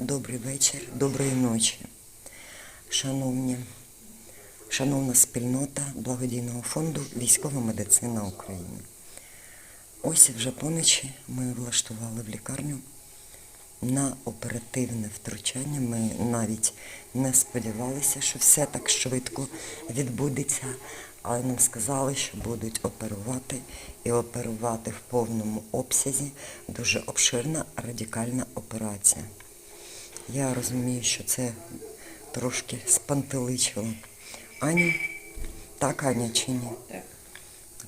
Добрий вечір, доброї ночі. Шановні, шановна спільнота благодійного фонду Військова медицина України. Ось вже поночі ми влаштували в лікарню на оперативне втручання. Ми навіть не сподівалися, що все так швидко відбудеться, але нам сказали, що будуть оперувати і оперувати в повному обсязі дуже обширна радикальна операція. Я розумію, що це трошки спантеличило. Аню? Так, Аня, чи ні? Так,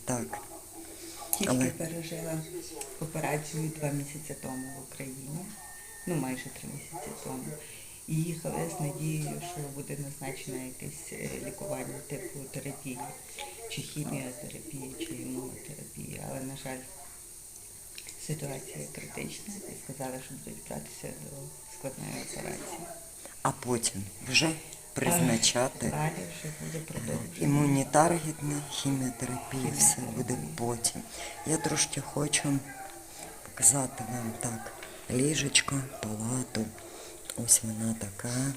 Так. тільки Але- пережила операцію два місяці тому в Україні, ну майже три місяці тому. І їхала з надією, що буде назначено якесь е, лікування типу терапії, чи хіміотерапії, чи імунотерапії. Але, на жаль, ситуація критична і сказали, що будуть братися до складної операції. А потім вже призначати. Далі вже буде продовження. Імунітаргетна хіміотерапія, все буде потім. Я трошки хочу показати вам так ліжечко, палату. Ось вона така.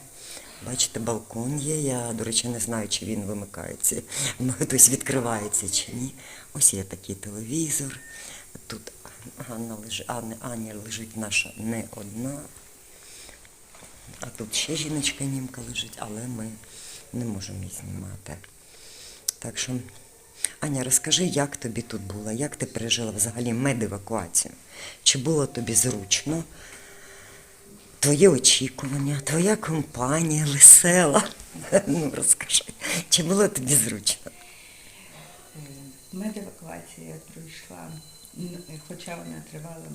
Бачите, балкон є. Я, до речі, не знаю, чи він вимикається, тобто відкривається чи ні. Ось є такий телевізор. Тут Анна лежить, Анна, Аня лежить наша не одна. А тут ще жіночка німка лежить, але ми не можемо її знімати. Так що, Аня, розкажи, як тобі тут було, як ти пережила взагалі медевакуацію? Чи було тобі зручно? Твоє очікування, твоя компанія весела. Ну, розкажи, чи було тобі зручно? Медевакуація пройшла, хоча вона тривала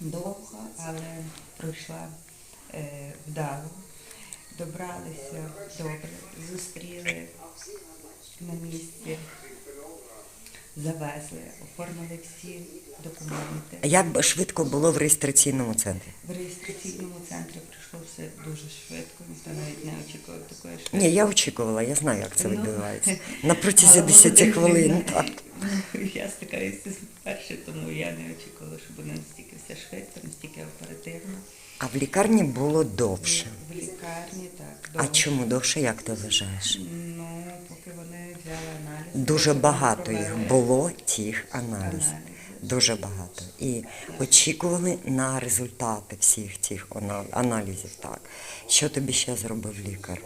довго, але пройшла е, вдало. Добралися добре, зустріли на місці, завезли, оформили всі документи. А Як швидко було в реєстраційному центрі? В реєстраційному центрі прийшло все дуже швидко, ніхто навіть не очікував такої швидкості. Ні, я очікувала, я знаю, як це Ну, відбувається. На протязі але 10 хвилин. Так. ну, Я стикаюся вперше, тому я не очікувала, що буде настільки все швидко, настільки оперативно. А в лікарні було довше. В лікарні так. Довше. А чому довше, як ти вважаєш? Ну, поки вони взяли аналіз. Дуже багато їх було, тих аналізів. Дуже багато. І очікували на результати всіх цих аналізів. Так. Що тобі ще зробив лікар?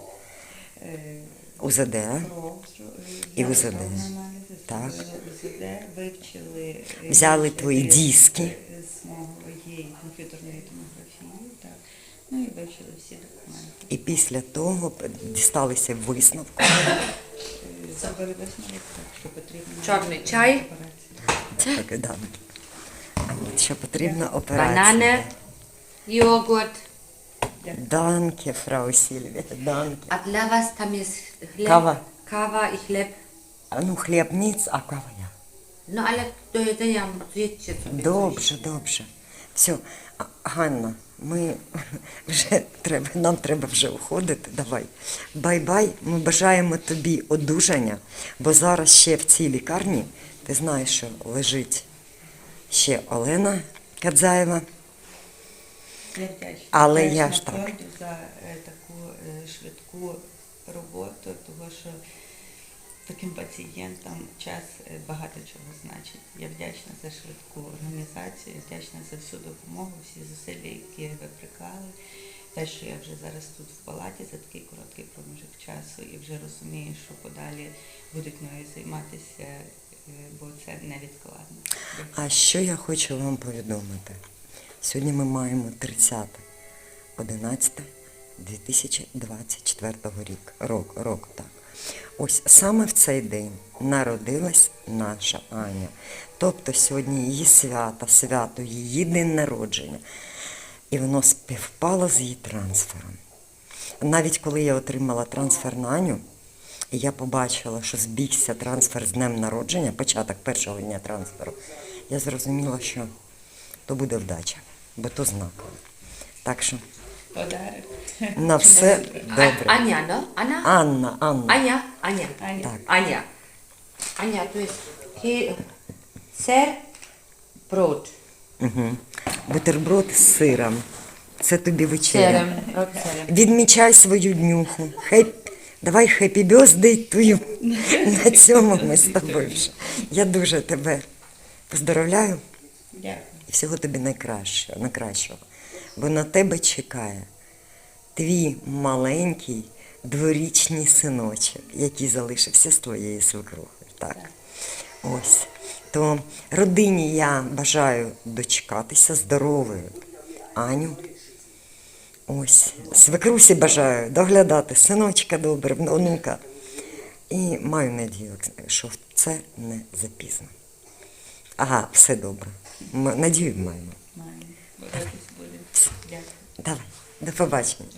Е, УЗД? І УЗД. Так. е, Взяли твої диски. е, З комп'ютерної томографії, так. Ну і вивчили всі документи. І після того дісталися висновку. Чорний чай. операція. Так, да. Що потрібна операція. Banane, Joghurt. Данке, фрау Сільвія, данке. A dla was tam jest chleb. Kawa. Kawa i chleb. А, Ну, хліб ніц, а кава я. No ale do jedzenia zjedźcie sobie coś. Добре, добре. Все, Ганна, ми вже треба, нам треба вже уходити. Давай. Бай-бай. Ми бажаємо тобі одужання, бо зараз ще в цій лікарні, ти знаєш, що лежить ще Олена Кадзаєва. Але я ж так. за е, таку е, швидку роботу, тому що таким пацієнтам час е, багато чого значить. Я вдячна за швидку організацію, вдячна за всю допомогу, всі зусилля, які ви приклали. Те, що я вже зараз тут в палаті за такий короткий проміжок часу і вже розумію, що подалі будуть мною займатися, е, бо це невідкладно. А що я хочу вам повідомити? Сьогодні ми маємо 30 11 2024 рік. Рок, рок, так. Ось саме в цей день народилась наша Аня. Тобто сьогодні її свято, свято, її день народження. І воно співпало з її трансфером. Навіть коли я отримала трансфер на Аню, і я побачила, що збігся трансфер з днем народження, початок першого дня трансферу, я зрозуміла, що то буде вдача, бо то знаково. Так що Подарок. на все добре. Ania, no? Anna? Анна, Анна. Ania, Ania. Аня. Так. Ania. Ania, tu jest he- ser, brot. Угу. Бутерброд з сиром. Це тобі вечеря. Відмічай свою днюху. Хеп... Давай хеппі бьоздей тую. На цьому ми з тобою вже. Я дуже тебе поздоровляю Дякую. і всього тобі найкращого, найкращого. Бо на тебе чекає твій маленький дворічний синочок, який залишився з твоєю свекрухою. Так. Ось. То родині я бажаю дочекатися здоровою. Аню. Ось. Свекрусі бажаю доглядати синочка добре, онука. І маю надію, що це не запізно. Ага, все добре. Надію маємо. Маємо. Дякую. Давай, до побачення.